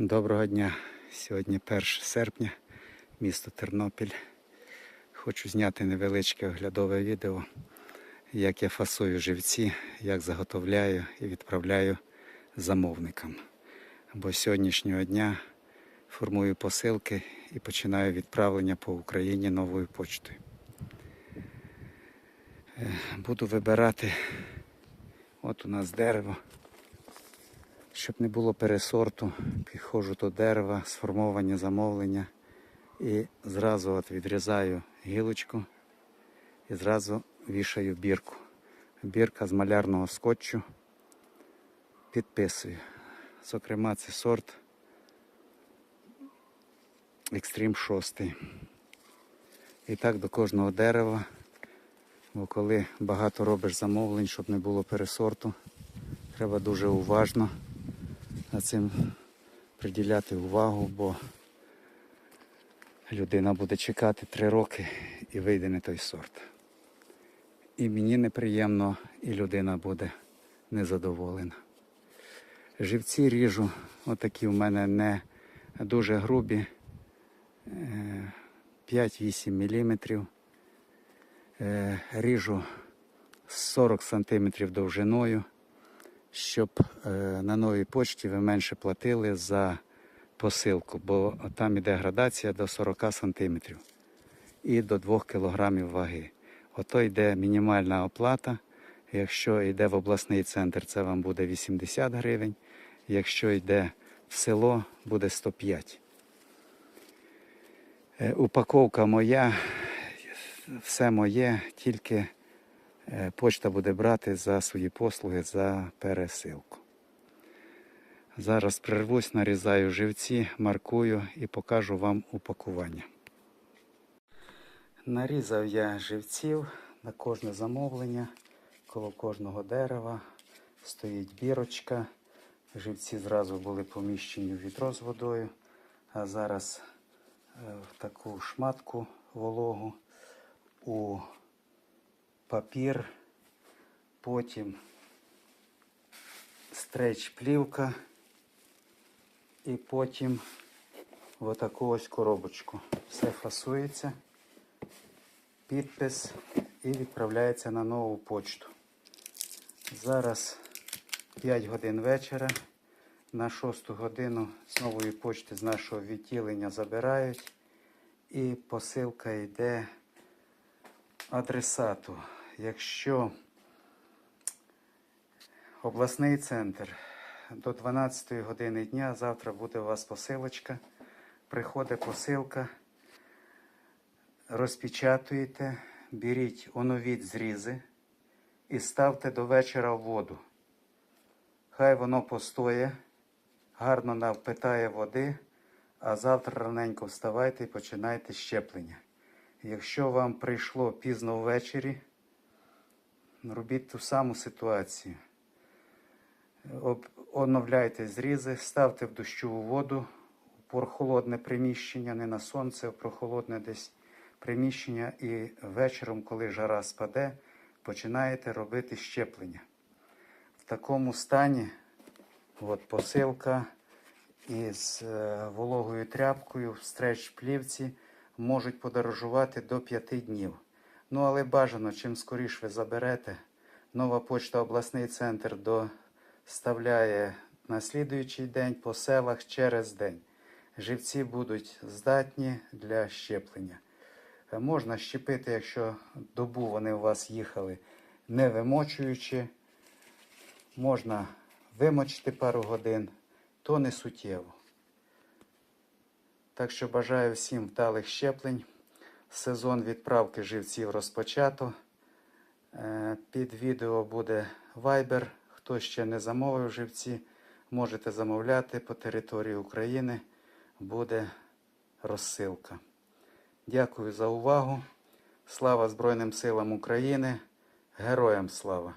Доброго дня. Сьогодні 1 серпня, місто Тернопіль. Хочу зняти невеличке оглядове відео, як я фасую живці, як заготовляю і відправляю замовникам. Бо сьогоднішнього дня формую посилки і починаю відправлення по Україні новою почтою. Е, Буду вибирати, от у нас дерево. Щоб не було пересорту, підходжу до дерева, сформовані замовлення і зразу от відрізаю гілочку і зразу вішаю бірку. Бірка з малярного скотчу підписую. Зокрема, це сорт Екстрім 6. І так до кожного дерева, бо коли багато робиш замовлень, щоб не було пересорту, треба дуже уважно над цим приділяти увагу, бо людина буде чекати три роки і вийде не той сорт. І мені неприємно, і людина буде незадоволена. Живці ріжу, отакі в мене не дуже грубі, е, 5-8 мм. Е, Ріжу 40 см довжиною щоб е, на новій почті ви менше платили за посилку, бо там іде градація до 40 сантиметрів і до 2 кілограмів ваги. Ото йде мінімальна оплата. Якщо йде в обласний центр, це вам буде 80 гривень. Якщо йде в село, буде 105. Е, Упаковка моя, все моє, тільки Почта буде брати за свої послуги за пересилку. Зараз прервусь, нарізаю живці, маркую і покажу вам упакування. Нарізав я живців на кожне замовлення. Коло кожного дерева стоїть бірочка. Живці зразу були поміщені в відро з водою, а зараз е, в таку шматку вологу у папір, потім стреч плівка і потім отаку ось коробочку. Все фасується, підпис і відправляється на нову почту. Зараз 5 годин вечора. На 6 годину з нової почти з нашого відділення забирають і посилка йде адресату. Якщо обласний центр до 12 години дня, завтра буде у вас посилочка, приходить посилка, розпечатуєте, беріть, оновіть зрізи і ставте до вечора в воду. Хай воно постоє, гарно навпитає води, а завтра раненько вставайте і починайте щеплення. Якщо вам прийшло пізно ввечері, робіть ту саму ситуацію. Оновляйте зрізи, ставте в дощову воду в прохолодне приміщення, не на сонце, а в прохолодне десь приміщення. І вечором, коли жара спаде, починаєте робити щеплення. В такому стані от посилка із е, вологою тряпкою в стреч плівці можуть подорожувати до 5 днів. Ну, але бажано, чим скоріше ви заберете. Нова почта обласний центр доставляє на слідуючий день по селах через день. Живці будуть здатні для щеплення. Е, Можна щепити, якщо добу вони у вас їхали, не вимочуючи. Можна вимочити пару годин, то не суттєво. Так що бажаю всім вдалих щеплень. Сезон відправки живців розпочато. Е, Під відео буде Viber. Хто ще не замовив живці, можете замовляти по території України. Буде розсилка. Дякую за увагу. Слава Збройним силам України. Героям слава!